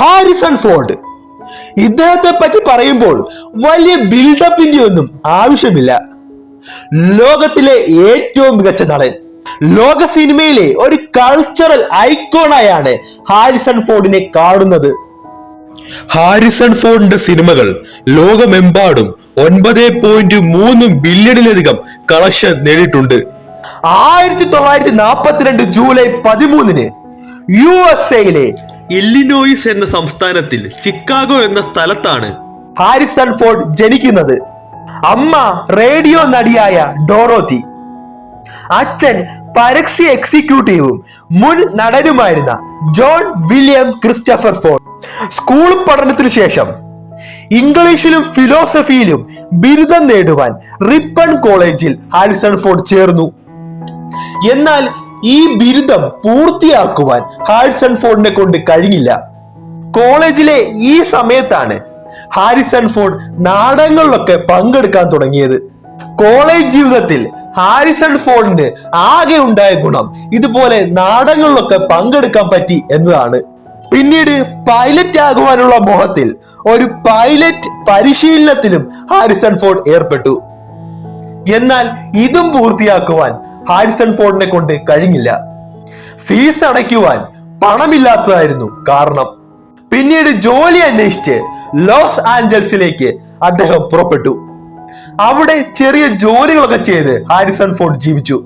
Harrison Ford. ഇദ്ദേഹത്തെ പറ്റി പറയുമ്പോൾ വലിയ ബിൽഡപ്പിന്റെ ഒന്നും ആവശ്യമില്ല. ലോകത്തിലെ ഏറ്റവും മികച്ച നടൻ ലോക സിനിമയിലെ ഒരു കൾച്ചറൽ ഐക്കോണായാണ് ഹാരിസൺ ഫോർഡിനെ കാണുന്നത്. ഹാരിസൺ ഫോർഡിന്റെ സിനിമകൾ ലോകമെമ്പാടും ഒൻപത് പോയിന്റ് മൂന്ന് ബില്യണിലധികം കളക്ഷൻ നേടിയിട്ടുണ്ട്. ആയിരത്തി തൊള്ളായിരത്തി നാൽപ്പത്തിരണ്ട് ജൂലൈ പതിമൂന്നിന് യു എസ് എയിലെ ഇല്ലിനോയിസ് എന്ന സംസ്ഥാനത്തിൽ ചിക്കാഗോ എന്ന സ്ഥലത്താണ് ഹാരിസൺ ഫോർഡ് ജനിക്കുന്നത്. അമ്മ റേഡിയോ നടിയായ ഡോറോത്തി. അച്ഛൻ പരക്സി എക്സിക്യൂട്ടീവും മുൻ നടനുമായിരുന്ന John William Christopher Ford. School പഠനത്തിനു ശേഷം ഇംഗ്ലീഷിലും ഫിലോസഫിയിലും ബിരുദം നേടുവാൻ റിപ്പൺ കോളേജിൽ ഹാരിസൺ ഫോർഡ് ചേർന്നു. എന്നാൽ ഈ ബിരുദം പൂർത്തിയാക്കുവാൻ ഹാരിസൺ ഫോർഡിനെ കൊണ്ട് കഴിഞ്ഞില്ല. കോളേജിലെ ഈ സമയത്താണ് ഹാരിസൺ ഫോർഡ് നാടകങ്ങളിലൊക്കെ പങ്കെടുക്കാൻ തുടങ്ങിയത്. കോളേജ് ജീവിതത്തിൽ ഹാരിസൺ ഫോർഡിന് ആകെ ഉണ്ടായ ഗുണം ഇതുപോലെ നാടകങ്ങളിലൊക്കെ പങ്കെടുക്കാൻ പറ്റി എന്നതാണ്. പിന്നീട് പൈലറ്റ് ആകുവാനുള്ള മോഹത്തിൽ ഒരു പൈലറ്റ് പരിശീലനത്തിലും ഹാരിസൺ ഫോർഡ് ഏർപ്പെട്ടു. എന്നാൽ ഇതും പൂർത്തിയാക്കുവാൻ ഹാരിസൺ ഫോർഡിനെ കൊണ്ട് കഴിഞ്ഞില്ല. ഫീസ് അടയ്ക്കുവാൻ പണമില്ലാത്തതായിരുന്നു കാരണം. പിന്നീട് ജോലി അന്വേഷിച്ച് ലോസ് ആഞ്ചൽസിലേക്ക് അദ്ദേഹം പുറപ്പെട്ടു. അവിടെ ചെറിയ ജോലികളൊക്കെ ചെയ്ത് ഹാരിസൺ ഫോർഡ് ജീവിച്ചു.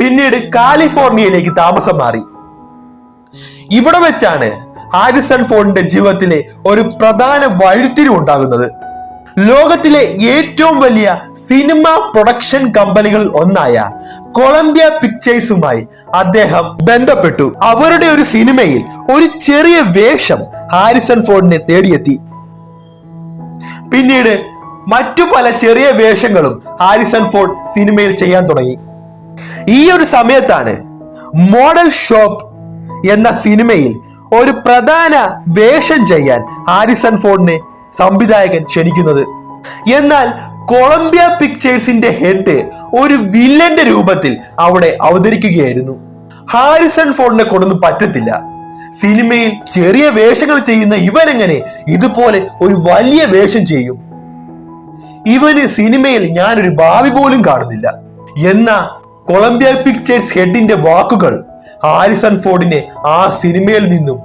പിന്നീട് കാലിഫോർണിയയിലേക്ക് താമസം മാറി. ഇവിടെ വെച്ചാണ് ഹാരിസൺ ഫോർഡിന്റെ ജീവിതത്തിലെ ഒരു പ്രധാന വഴിത്തിരിവ് ഉണ്ടാകുന്നത്. ലോകത്തിലെ ഏറ്റവും വലിയ സിനിമ പ്രൊഡക്ഷൻ കമ്പനികൾ ഒന്നായ കൊളംബിയ പിക്ചേഴ്സുമായി അദ്ദേഹം ബന്ധപ്പെട്ടു. അവരുടെ ഒരു സിനിമയിൽ ഒരു ചെറിയ വേഷം ഹാരിസൺ ഫോർഡിനെ തേടിയെത്തി. പിന്നീട് മറ്റു പല ചെറിയ വേഷങ്ങളും ഹാരിസൺ ഫോർഡ് സിനിമയിൽ ചെയ്യാൻ തുടങ്ങി. ഈ ഒരു സമയത്താണ് മോഡൽ ഷോപ്പ് എന്ന സിനിമയിൽ ഒരു പ്രധാന വേഷം ചെയ്യാൻ ഹാരിസൺ ഫോർഡിനെ സംവിധായകൻ ക്ഷണിക്കുന്നത്. എന്നാൽ കൊളംബിയ പിക്ചേഴ്സിന്റെ ഹെഡ് ഒരു വില്ലന്റെ രൂപത്തിൽ അവിടെ അവതരിക്കുകയായിരുന്നു. ഹാരിസൺ ഫോണിനെ കൊണ്ടൊന്നും പറ്റത്തില്ല. സിനിമയിൽ ചെറിയ വേഷങ്ങൾ ചെയ്യുന്ന ഇവനെങ്ങനെ ഇതുപോലെ ഒരു വലിയ വേഷം ചെയ്യും? ഇവന് സിനിമയിൽ ഞാനൊരു ഭാവി പോലും കാണുന്നില്ല. എന്ന കൊളംബിയ പിക്ചേഴ്സ് ഹെഡിന്റെ വാക്കുകൾ ഹാരിസൺ ഫോർഡിനെ ആ സിനിമയിൽ നിന്നും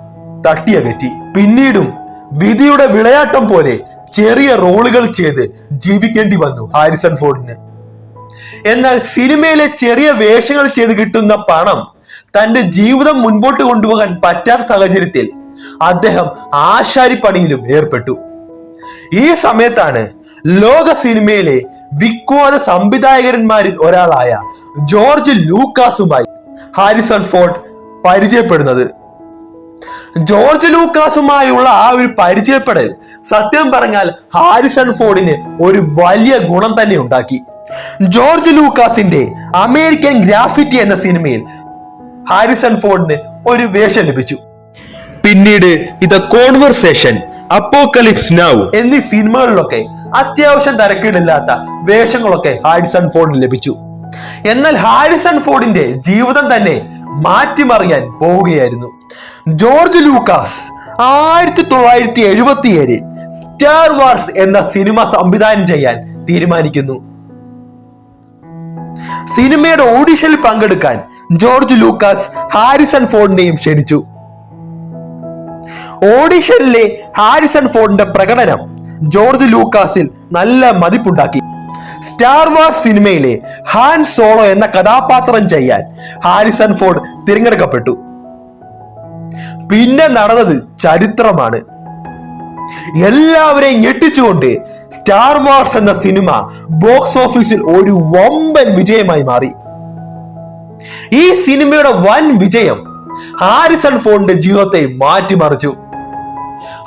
തട്ടിയകറ്റി. പിന്നീടും വിധിയുടെ വിളയാട്ടം പോലെ ചെറിയ റോളുകൾ ചെയ്ത് ജീവിക്കേണ്ടി വന്നു ഹാരിസൺ ഫോർഡിന്. എന്നാൽ സിനിമയിലെ ചെറിയ വേഷങ്ങൾ ചെയ്ത് കിട്ടുന്ന പണം തന്റെ ജീവിതം മുൻപോട്ട് കൊണ്ടുപോകാൻ പറ്റാത്ത സാഹചര്യത്തിൽ അദ്ദേഹം ആശാരിപ്പണിയിലും ഏർപ്പെട്ടു. ഈ സമയത്താണ് ലോക സിനിമയിലെ വിഖ്യാത സംവിധായകന്മാരിൽ ഒരാളായ ജോർജ് ലൂക്കാസുമായി ഹാരിസൺ ഫോർഡ് പരിചയപ്പെടുന്നത്. ജോർജ് ലൂക്കാസുമായുള്ള ആ ഒരു പരിചയപ്പെടൽ സത്യം പറഞ്ഞാൽ ഹാരിസൺ ഫോർഡിന് ഒരു വലിയ ഗുണം തന്നെ ഉണ്ടാക്കി. ജോർജ് ലൂക്കാസിന്റെ അമേരിക്കൻ ഗ്രാഫിറ്റി എന്ന സിനിമയിൽ ഹാരിസൺ ഫോർഡിന് ഒരു വേഷം ലഭിച്ചു. പിന്നീട് ഇത് കോൺവെർസേഷൻ അപ്പോക്കലിപ്സ് നൗ എന്നീ സിനിമകളിലൊക്കെ അത്യാവശ്യം തരക്കേടില്ലാത്ത വേഷങ്ങളൊക്കെ ഹാരിസൺ ഫോർഡിന് ലഭിച്ചു. എന്നാൽ ഹാരിസൺ ഫോർഡിന്റെ ജീവിതം തന്നെ മാറ്റിമറിയാൻ പോവുകയായിരുന്നു ജോർജ് ലൂക്കാസ് ആയിരത്തി തൊള്ളായിരത്തി എഴുപത്തി ഏഴിൽ സ്റ്റാർ വാർസ് എന്ന സിനിമ സംവിധാനം ചെയ്യാൻ തീരുമാനിക്കുന്നു. സിനിമയുടെ ഓഡിഷനിൽ പങ്കെടുക്കാൻ ജോർജ് ലൂക്കാസ് ഹാരിസൺ ഫോർഡിനെയും ക്ഷണിച്ചു. ഓഡിഷനിലെ ഹാരിസൺ ഫോർഡിന്റെ പ്രകടനം ജോർജ് ലൂക്കാസിൽ നല്ല മതിപ്പുണ്ടാക്കി. സ്റ്റാർ വാർസ് സിനിമയിലെ ഹാൻ സോളോ എന്ന കഥാപാത്രം ചെയ്യാൻ ഹാരിസൺ ഫോർഡ് തിരഞ്ഞെടുക്കപ്പെട്ടു. പിന്നെ നടന്നത് ചരിത്രമാണ്. എല്ലാവരെയും ഞെട്ടിച്ചുകൊണ്ട് സ്റ്റാർ വാർസ് എന്ന സിനിമ ബോക്സ് ഓഫീസിൽ ഒരു വമ്പൻ വിജയമായി മാറി. ഈ സിനിമയുടെ വൻ വിജയം ഹാരിസൺ ഫോണിന്റെ ജീവിതത്തെ മാറ്റിമറിച്ചു.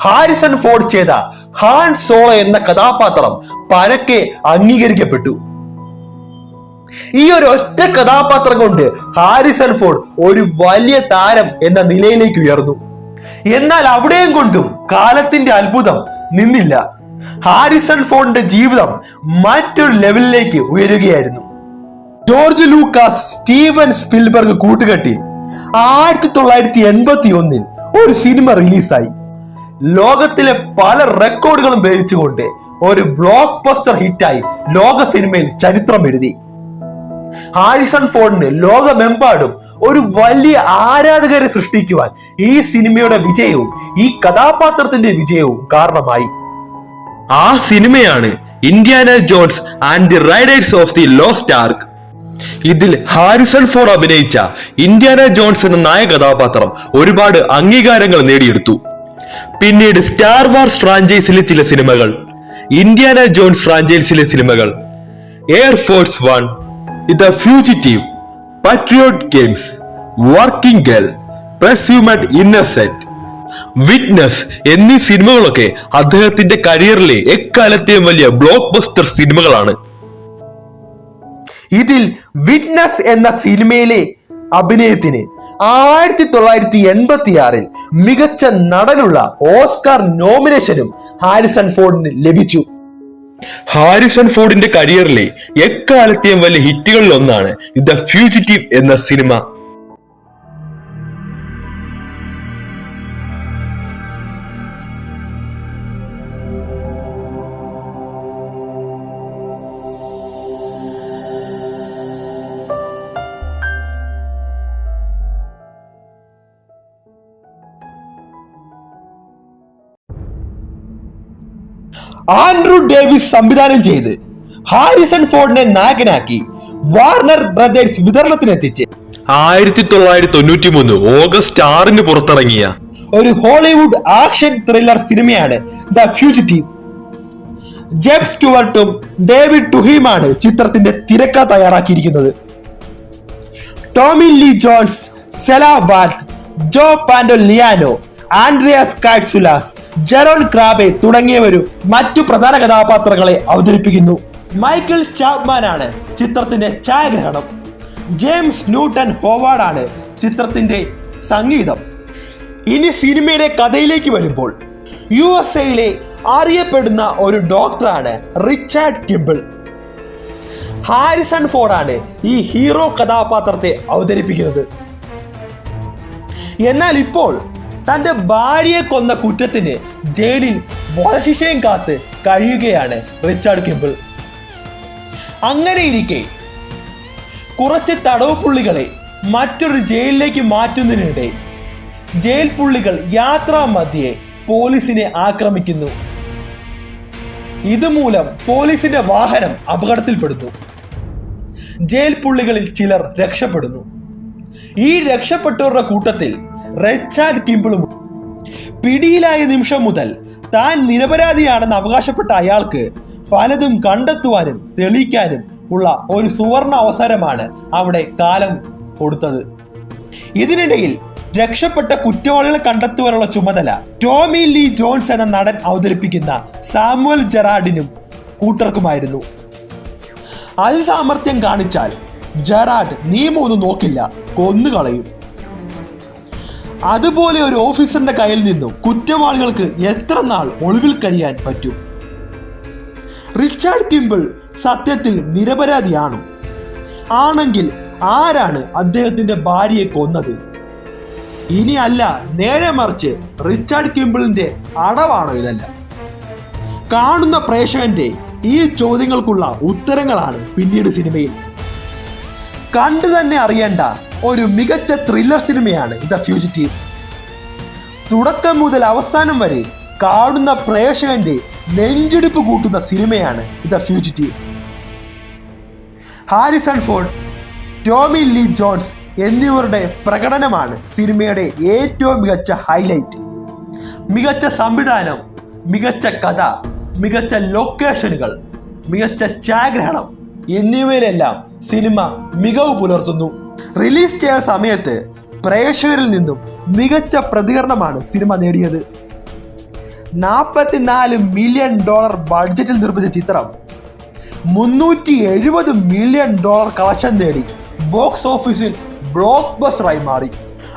ഹാരിസൺ ഫോർഡ് ചെയ്ത ഹാൻ സോള എന്ന കഥാപാത്രം പരക്കെ അംഗീകരിക്കപ്പെട്ടു. ഈ ഒരു ഒറ്റ കഥാപാത്രം കൊണ്ട് ഹാരിസൺ ഫോർഡ് ഒരു വലിയ താരം എന്ന നിലയിലേക്ക് ഉയർന്നു. എന്നാൽ അവിടെയും കൊണ്ടും കാലത്തിന്റെ അത്ഭുതം നിന്നില്ല. ഹാരിസൺ ഫോർഡിന്റെ ജീവിതം മറ്റൊരു ലെവലിലേക്ക് ഉയരുകയായിരുന്നു. ജോർജ് ലൂക്കാസ് സ്റ്റീവൻ സ്പിൽബർഗ് കൂട്ടുകെട്ടി ആയിരത്തി തൊള്ളായിരത്തി എൺപത്തി ഒന്നിൽ ഒരു സിനിമ റിലീസായി. ലോകത്തിലെ പല റെക്കോർഡുകളും ഭേദിച്ചുകൊണ്ട് ഒരു ബ്ലോക്ക് ബസ്റ്റർ ഹിറ്റായി ലോക സിനിമയിൽ ചരിത്രം എഴുതി. ഹാരിസൺ ഫോർഡിന് ലോകമെമ്പാടും ഒരു വലിയ ആരാധകരെ സൃഷ്ടിക്കുവാൻ ഈ സിനിമയുടെ വിജയവും ഈ കഥാപാത്രത്തിന്റെ വിജയവും കാരണമായി. ആ സിനിമയാണ് Indiana Jones and the Raiders of the Lost Ark ഇതിൽ ഹാരിസൺ ഫോർ അഭിനയിച്ച ഇന്ത്യാന ജോൺസ് എന്ന നായ കഥാപാത്രം ഒരുപാട് അംഗീകാരങ്ങൾ നേടിയെടുത്തു. പിന്നീട് സ്റ്റാർ വാർസ് ഫ്രാഞ്ചൈസിലെ ചില സിനിമകൾ ഇന്ത്യാന ജോൺസ് ഫ്രാഞ്ചൈസിലെ സിനിമകൾ Air Force One the Fugitive Patriot Games Working Girl Presumed Innocent Witness എന്നീ സിനിമകളൊക്കെ അദ്ദേഹത്തിന്റെ കരിയറിലെ എക്കാലത്തെയും വലിയ ബ്ലോക്ക് ബസ്റ്റർ സിനിമകളാണ്. ഇതിൽ വിറ്റ്നസ് എന്ന സിനിമയിലെ അഭിനയത്തിന് ആയിരത്തി തൊള്ളായിരത്തി എൺപത്തി ആറിൽ മികച്ച നടനുള്ള ഓസ്കാർ നോമിനേഷനും ഹാരിസൺ ഫോർഡിന് ലഭിച്ചു. ഹാരിസൺ ഫോർഡിന്റെ കരിയറിലെ എക്കാലത്തെയും വലിയ ഹിറ്റുകളിൽ ഒന്നാണ് ദ ഫ്യൂജിറ്റീവ് എന്ന സിനിമ. ആൻഡ്രൂ ഡേവിസ് സംവിധാനം ചെയ്ത് ഹാരിസൺ ഫോർഡിനെ നായകനാക്കി വാർണർ ബ്രദേഴ്സ് വിതരണത്തിനെത്തിച്ച് ആയിരത്തി തൊള്ളായിരത്തി തൊണ്ണൂറ്റി മൂന്ന് ഓഗസ്റ്റ് ആറിന് പുറത്തിറങ്ങിയ ഒരു ഹോളിവുഡ് ആക്ഷൻ ത്രില്ലർ സിനിമയാണ് ദ ഫ്യൂജിറ്റീവ്. ജെബ് സ്റ്റുവർട്ടും ഡേവിഡ് ടുഹീമാണ് ചിത്രത്തിന്റെ തിരക്ക തയ്യാറാക്കിയിരിക്കുന്നത്. Tommy Lee Jones Sela van Joe Pantoliano Andreas Katsulas Jeroen Krabbé തുടങ്ങിയവരും മറ്റു പ്രധാന കഥാപാത്രങ്ങളെ അവതരിപ്പിക്കുന്നു. മൈക്കിൾ ചാപ്മാൻ ആണ് ചിത്രത്തിന്റെ ഛായാഗ്രഹണം. ജെയിംസ് ന്യൂട്ടൺ ഹോവാർഡ് ആണ് ചിത്രത്തിന്റെ സംഗീതം. ഇനി സിനിമയുടെ കഥയിലേക്ക് വരുമ്പോൾ യു എസ് എയിലെ അറിയപ്പെടുന്ന ഒരു ഡോക്ടറാണ് റിച്ചാർഡ് കിംബിൾ. ഹാരിസൺ ഫോർഡാണ് ഈ ഹീറോ കഥാപാത്രത്തെ അവതരിപ്പിക്കുന്നത്. എന്നാൽ ഇപ്പോൾ തന്റെ ഭാര്യയെ കൊന്ന കുറ്റത്തിന് ജയിലിൽ വധശിക്ഷയും കാത്ത് കഴിയുകയാണ് റിച്ചാർഡ് കിംബിൾ അങ്ങനെയിരിക്കെ കുറച്ച് തടവ് പുള്ളികളെ മറ്റൊരു ജയിലിലേക്ക് മാറ്റുന്നതിനിടെ ജയിൽ പുള്ളികൾ യാത്രാ മധ്യേ പോലീസിനെ ആക്രമിക്കുന്നു. ഇതുമൂലം പോലീസിന്റെ വാഹനം അപകടത്തിൽപ്പെടുന്നു. ജയിൽ പുള്ളികളിൽ ചിലർ രക്ഷപ്പെടുന്നു. ഈ രക്ഷപ്പെട്ടവരുടെ കൂട്ടത്തിൽ റിച്ചാർഡ് കിംബിളും. പിടിയിലായ നിമിഷം മുതൽ താൻ നിരപരാധിയാണെന്ന് അവകാശപ്പെട്ട അയാൾക്ക് പലതും കണ്ടെത്തുവാനും തെളിയിക്കാനും ഉള്ള ഒരു സുവർണ അവസരമാണ് അവിടെ കാലം കൊടുത്തത്. ഇതിനിടയിൽ രക്ഷപ്പെട്ട കുറ്റവാളികളെ കണ്ടെത്തുവാനുള്ള ചുമതല ടോമി ലീ ജോൺസ് എന്ന നടൻ അവതരിപ്പിക്കുന്ന സാമുവൽ ജെറാഡിനും കൂട്ടർക്കുമായിരുന്നു. അതിസാമർത്ഥ്യം കാണിച്ചാൽ ജെറാഡ് നിയമമൊന്നും നോക്കില്ല കൊന്നുകളയും. അതുപോലെ ഒരു ഓഫീസറിന്റെ കയ്യിൽ നിന്നും കുറ്റവാളികൾക്ക് എത്ര നാൾ ഒളിവിൽ കഴിയാൻ പറ്റും? റിച്ചാർഡ് കിംബിൾ സത്യത്തിൽ നിരപരാധിയാണ്. ആണെങ്കിൽ ആരാണ് അദ്ദേഹത്തിന്റെ ഭാര്യയെ കൊന്നത്? ഇനി അല്ല നേരെ മറിച്ച് റിച്ചാർഡ് കിംബിളിന്റെ അടവാണോ ഇതല്ല? കാണുന്ന പ്രേക്ഷകന്റെ ഈ ചോദ്യങ്ങൾക്കുള്ള ഉത്തരങ്ങളാണ് പിന്നീട് സിനിമയിൽ കണ്ടു തന്നെ അറിയേണ്ട ഒരു മികച്ച ത്രില്ലർ സിനിമയാണ് ദ ഫ്യൂജിറ്റീവ് തുടക്കം മുതൽ അവസാനം വരെ കാണുന്ന പ്രേക്ഷകന്റെ നെഞ്ചിടിപ്പ് കൂട്ടുന്ന സിനിമയാണ് the Fugitive Harrison Ford Tommy Lee Jones എന്നിവരുടെ പ്രകടനമാണ് സിനിമയുടെ ഏറ്റവും മികച്ച ഹൈലൈറ്റ് മികച്ച സംവിധാനം മികച്ച കഥ മികച്ച ലൊക്കേഷനുകൾ മികച്ച ഛായാഗ്രഹണം എന്നിവയിലെല്ലാം സിനിമ മികവ് പുലർത്തുന്നു. റിലീസ് ചെയ്ത സമയത്ത് പ്രേക്ഷകരിൽ നിന്നും മികച്ച പ്രതികരണമാണ് സിനിമ നേടിയത്. നാൽപ്പത്തിനാല് മില്യൺ ഡോളർ ബഡ്ജറ്റിൽ നിർമ്മിച്ച ചിത്രം മുന്നൂറ്റി എഴുപത് മില്യൺ ഡോളർ കളക്ഷൻ നേടി ബോക്സ് ഓഫീസിൽ ബ്ലോക്ക് ബസ്റ്ററായി മാറി.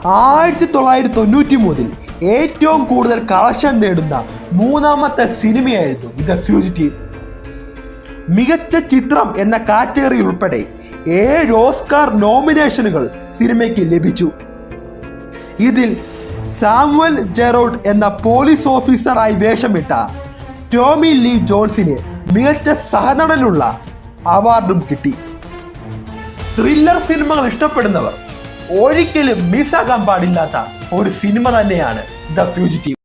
ആയിരത്തി തൊള്ളായിരത്തി തൊണ്ണൂറ്റി മൂന്നിൽ ഏറ്റവും കൂടുതൽ കളക്ഷൻ നേടുന്ന മൂന്നാമത്തെ സിനിമയായിരുന്നു ദ ഫ്യൂജിറ്റീവ് മികച്ച ചിത്രം എന്ന കാറ്റഗറി ഉൾപ്പെടെ ഏഴ് ഓസ്കാർ നോമിനേഷനുകൾ സിനിമയ്ക്ക് ലഭിച്ചു. ഇതിൽ സാമുവൽ ജെറോഡ് എന്ന പോലീസ് ഓഫീസറായി വേഷമിട്ട ടോമി ലീ ജോൺസിന് മികച്ച സഹനടനുള്ള അവാർഡും കിട്ടി. ത്രില്ലർ സിനിമകൾ ഇഷ്ടപ്പെടുന്നവർ ഒരിക്കലും മിസ്സാകാൻ പാടില്ലാത്ത ഒരു സിനിമ തന്നെയാണ് ദ ഫ്യൂജിറ്റീവ്.